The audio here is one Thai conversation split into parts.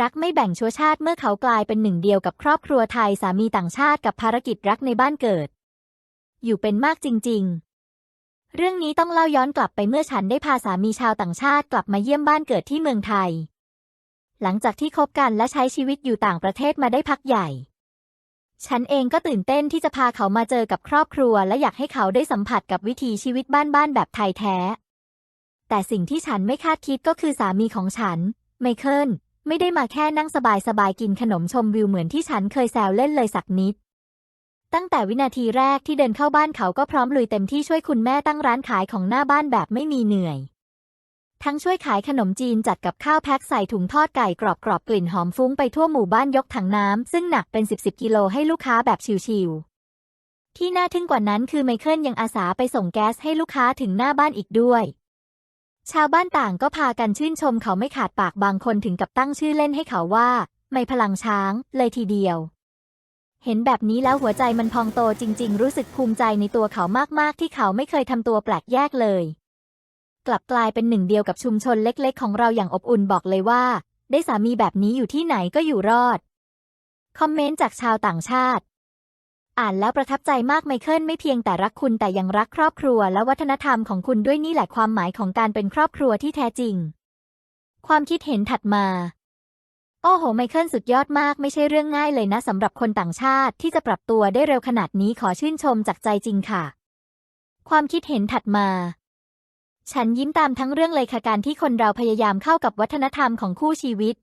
รักไม่แบ่งชั่วชาติเมื่อเขากลายเป็นหนึ่งเดียวกับครอบครัวไทยสามีต่างชาติกับภารกิจรักในบ้านเกิด อยู่เป็นมากจริง ๆ เรื่องนี้ต้องเล่าย้อนกลับไปเมื่อฉันได้พาสามีชาวต่างชาติกลับมาเยี่ยมบ้านเกิดที่เมืองไทย หลังจากที่คบกันและใช้ชีวิตอยู่ต่างประเทศมาได้พักใหญ่ ฉันเองก็ตื่นเต้นที่จะพาเขามาเจอกับครอบครัว และอยากให้เขาได้สัมผัสกับวิถีชีวิตบ้านๆแบบไทยแท้ แต่สิ่งที่ฉันไม่คาดคิดก็คือสามีของฉันไมเคิล ไม่ได้มาแค่นั่งสบายๆกินขนมชมวิวเหมือนที่ฉันเคยแซวเล่นเลยสักนิด ตั้งแต่วินาทีแรกที่เดินเข้าบ้านเขาก็พร้อมลุยเต็มที่ช่วยคุณแม่ตั้งร้านขายของหน้าบ้านแบบไม่มีเหนื่อย ทั้งช่วยขายขนมจีนจัดกับข้าวแพ็คใส่ถุงทอดไก่กรอบๆกลิ่นหอมฟุ้งไปทั่วหมู่บ้านยกถังน้ำซึ่งหนักเป็น 10 10กิโลให้ลูกค้าแบบชิวๆที่น่าทึ่งกว่านั้นคือไมเคิลยังอาสาไปส่งแก๊สให้ลูกค้าถึงหน้าบ้านอีกด้วย ชาวบ้านต่างก็พากันชื่นชมเขาไม่ขาดปากบางคนถึงกับตั้งชื่อเล่นให้เขาว่า ไม่พลังช้าง เลยทีเดียว เห็นแบบนี้แล้วหัวใจมันพองโตจริง ๆ รู้สึกภูมิใจในตัวเขามาก ๆ ที่เขาไม่เคยทำตัวแปลกแยกเลย กลับกลายเป็นหนึ่งเดียวกับชุมชนเล็ก ๆ ของเราอย่างอบอุ่นบอกเลยว่า ได้สามีแบบนี้อยู่ที่ไหนก็อยู่รอด คอมเมนต์จากชาวต่างชาติ อ่านแล้วประทับใจมากไมเคิลไม่เพียงแต่รักคุณแต่ยังรักครอบครัวและวัฒนธรรมของคุณด้วยนี่แหละความหมายของการเป็นครอบครัวที่แท้จริง ความคิดเห็นถัดมา โอ้โห ไมเคิลสุดยอดมากไม่ใช่เรื่องง่ายเลยนะสำหรับคนต่างชาติที่จะปรับตัวได้เร็วขนาดนี้ขอชื่นชมจากใจจริงค่ะ ความคิดเห็นถัดมา ฉันยิ้มตามทั้งเรื่องเลยค่ะการที่คนเราพยายามเข้ากับวัฒนธรรมของคู่ชีวิต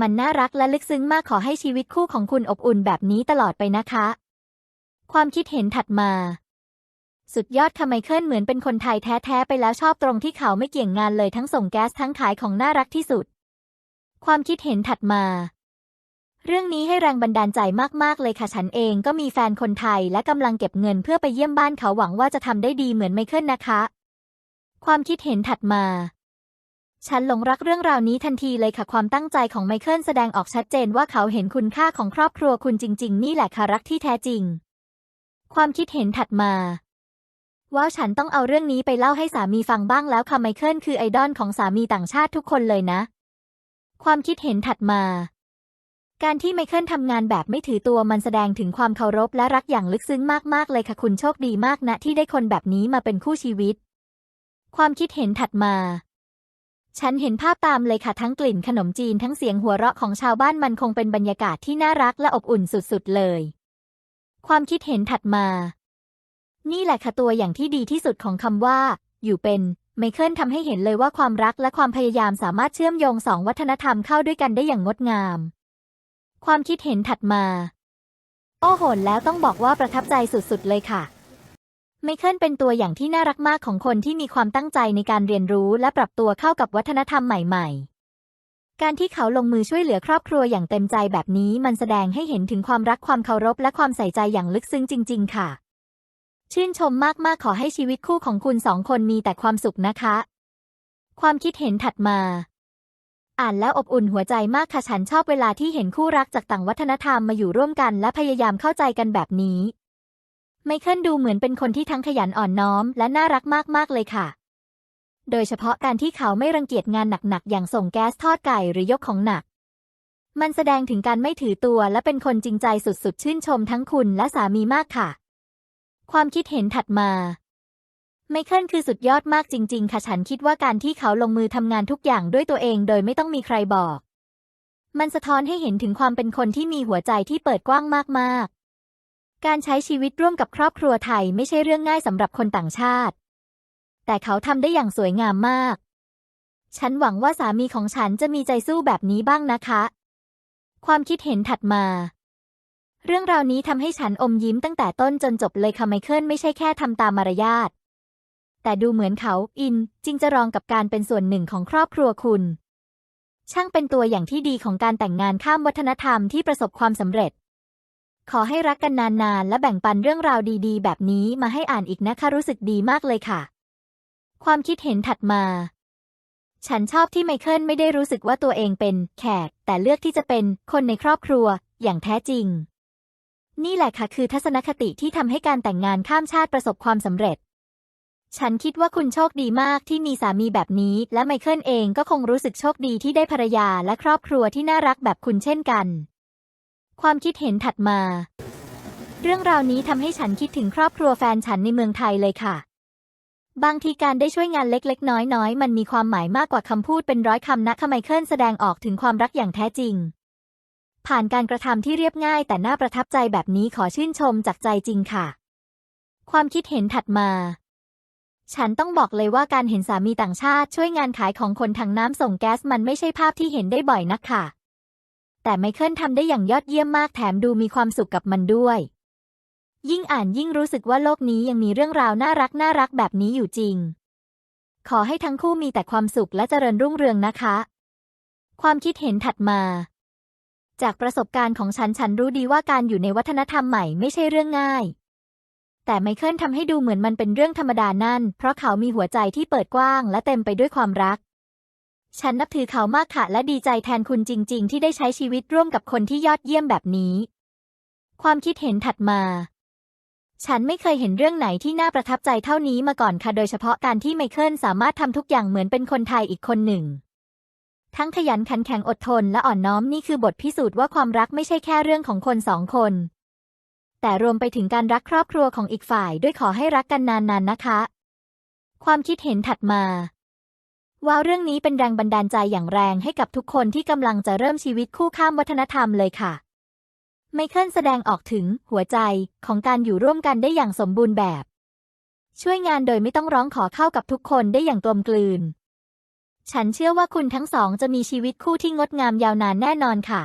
มันน่ารักและลึกซึ้งมากขอให้ชีวิตคู่ของคุณอบอุ่นแบบนี้ตลอดไปนะคะ ความคิดเห็นถัดมา สุดยอดค่ะไมเคิลเหมือนเป็นคนไทยแท้ๆไปแล้วชอบตรงที่เขาไม่เกี่ยงงานเลยทั้งส่งแก๊สทั้งขายของน่ารักที่สุด ความคิดเห็นถัดมา เรื่องนี้ให้แรงบันดาลใจมากๆเลยค่ะฉันเองก็มีแฟนคนไทยและกำลังเก็บเงินเพื่อไปเยี่ยมบ้านเขาหวังว่าจะทำได้ดีเหมือนไมเคิลนะคะ ความคิดเห็นถัดมาฉันหลงรักเรื่องราวนี้ทันทีเลยค่ะความตั้งใจของไมเคิลแสดงออกชัดเจนว่าเขาเห็นคุณค่าของครอบครัวคุณจริง ๆ นี่แหละค่ะรักที่แท้จริง ความคิดเห็นถัดมาว้าวฉันต้องเอาเรื่องนี้ไปเล่าให้สามีฟังบ้างแล้วค่ะไมเคิลคือไอดอลของสามีต่างชาติทุกคนเลยนะ ความคิดเห็นถัดมา การที่ไมเคิลทำงานแบบไม่ถือตัวมันแสดงถึงความเคารพและรักอย่างลึกซึ้งมากๆเลยค่ะคุณโชคดีมากนะที่ได้คนแบบนี้มาเป็นคู่ชีวิต ความคิดเห็นถัดมา ฉันเห็นภาพตามเลยค่ะทั้งกลิ่นขนมจีนทั้งเสียงหัวเราะของชาวบ้านมันคงเป็นบรรยากาศที่น่ารักและอบอุ่นสุดๆเลย ความคิดเห็นถัดมา นี่แหละค่ะตัวอย่างที่ดีที่สุดของคำว่า อยู่เป็นไมเคิลทำให้เห็นเลยว่าความรักและความพยายามสามารถเชื่อมโยงสองวัฒนธรรมเข้าด้วยกันได้อย่างงดงาม ความคิดเห็นถัดมา โอ้โหแล้วต้องบอกว่าประทับใจสุดๆเลยค่ะ ไมเคิลเป็นตัวอย่างที่น่ารักมากของคนที่มีความตั้งใจในการเรียนรู้และปรับตัวเข้ากับวัฒนธรรมใหม่ ๆ การที่เขาลงมือช่วยเหลือครอบครัวอย่างเต็มใจแบบนี้มันแสดงให้เห็นถึงความรักความเคารพและความใส่ใจอย่างลึกซึ้งจริง ๆ ค่ะ ชื่นชมมาก ๆ ขอให้ชีวิตคู่ของคุณสองคนมีแต่ความสุขนะคะ ความคิดเห็นถัดมา อ่านแล้วอบอุ่นหัวใจมากค่ะฉันชอบเวลาที่เห็นคู่รักจากต่างวัฒนธรรมมาอยู่ร่วมกันและพยายามเข้าใจกันแบบนี้ ไมเคิลดูเหมือนเป็นคนที่ทั้งขยันอ่อนน้อม และน่ารักมาก ๆ เลยค่ะ โดยเฉพาะการที่เขาไม่รังเกียจงานหนักๆ อย่างส่งแก๊สทอดไก่หรือยกของหนัก มันแสดงถึงการไม่ถือตัวและเป็นคนจริงใจสุดๆ ชื่นชมทั้งคุณและสามีมากค่ะ ความคิดเห็นถัดมา ไมเคิลคือสุดยอดมากจริง ๆ ค่ะฉันคิดว่าการที่เขาลงมือทำงานทุกอย่างด้วยตัวเองโดยไม่ต้องมีใครบอก มันสะท้อนให้เห็นถึงความเป็นคนที่มีหัวใจที่เปิดกว้างมากๆ การใช้ชีวิตร่วมกับครอบครัวไทยไม่ใช่เรื่องง่ายสำหรับคนต่างชาติ แต่เขาทำได้อย่างสวยงามมาก ฉันหวังว่าสามีของฉันจะมีใจสู้แบบนี้บ้างนะคะ ความคิดเห็นถัดมา เรื่องราวนี้ทำให้ฉันอมยิ้มตั้งแต่ต้นจนจบเลยค่ะไมเคิลไม่ใช่แค่ทำตามมารยาท แต่ดูเหมือนเขาอินจริงจะรองกับการเป็นส่วนหนึ่งของครอบครัวคุณ ช่างเป็นตัวอย่างที่ดีของการแต่งงานข้ามวัฒนธรรมที่ประสบความสำเร็จขอให้รักกันนานๆ และแบ่งปันเรื่องราวดีๆ แบบนี้มาให้อ่านอีกนะคะ รู้สึกดีมากเลยค่ะ ความคิดเห็นถัดมา ฉันชอบที่ไมเคิลไม่ได้รู้สึกว่าตัวเองเป็นแขก แต่เลือกที่จะเป็นคนในครอบครัวอย่างแท้จริง นี่แหละค่ะคือทัศนคติที่ทำให้การแต่งงานข้ามชาติประสบความสำเร็จ ฉันคิดว่าคุณโชคดีมากที่มีสามีแบบนี้ และไมเคิลเองก็คงรู้สึกโชคดีที่ได้ภรรยาและครอบครัวที่น่ารักแบบคุณเช่นกัน ความคิดเห็นถัดมา เรื่องราวนี้ทำให้ฉันคิดถึงครอบครัวแฟนฉันในเมืองไทยเลยค่ะ บางทีการได้ช่วยงานเล็กๆ น้อยๆ มันมีความหมายมากกว่าคำพูดเป็นร้อยคำนะไมเคิลแสดงออกถึงความรักอย่างแท้จริง ผ่านการกระทำที่เรียบง่ายแต่น่าประทับใจแบบนี้ขอชื่นชมจากใจจริงค่ะ ความคิดเห็นถัดมา ฉันต้องบอกเลยว่าการเห็นสามีต่างชาติช่วยงานขายของคนทางน้ำส่งแก๊สมันไม่ใช่ภาพที่เห็นได้บ่อยนักค่ะ แต่ไมเคิลทำได้อย่างยอดเยี่ยมมากแถมดูมีความสุขกับมันด้วย ยิ่งอ่านยิ่งรู้สึกว่าโลกนี้ยังมีเรื่องราวน่ารักน่ารักแบบนี้อยู่จริง ขอให้ทั้งคู่มีแต่ความสุขและเจริญรุ่งเรืองนะคะ ความคิดเห็นถัดมา จากประสบการณ์ของฉันฉันรู้ดีว่าการอยู่ในวัฒนธรรมใหม่ไม่ใช่เรื่องง่าย แต่ไมเคิลทำให้ดูเหมือนมันเป็นเรื่องธรรมดานั่น เพราะเขามีหัวใจที่เปิดกว้างและเต็มไปด้วยความรัก ฉันนับถือเขามากค่ะและดีใจแทนคุณจริง ๆ ที่ได้ใช้ชีวิตร่วมกับคนที่ยอดเยี่ยมแบบนี้ ความคิดเห็นถัดมา ฉันไม่เคยเห็นเรื่องไหนที่น่าประทับใจเท่านี้มาก่อนค่ะ โดยเฉพาะการที่ไมเคิลสามารถทำทุกอย่างเหมือนเป็นคนไทยอีกคนหนึ่ง ทั้งขยันขันแข็งอดทนและอ่อนน้อมนี่คือบทพิสูจน์ว่าความรักไม่ใช่แค่เรื่องของคนสองคน แต่รวมไปถึงการรักครอบครัวของอีกฝ่ายด้วยขอให้รักกันนานๆนะคะ ความคิดเห็นถัดมาว่าเรื่องนี้เป็นแรงบันดาลใจอย่างแรงให้กับทุกคนที่กำลังจะเริ่มชีวิตคู่ข้ามวัฒนธรรมเลยค่ะ ไมเคิลแสดงออกถึงหัวใจของการอยู่ร่วมกันได้อย่างสมบูรณ์แบบ ช่วยงานโดยไม่ต้องร้องขอเข้ากับทุกคนได้อย่างกลมกลืน ฉันเชื่อว่าคุณทั้งสองจะมีชีวิตคู่ที่งดงามยาวนานแน่นอนค่ะ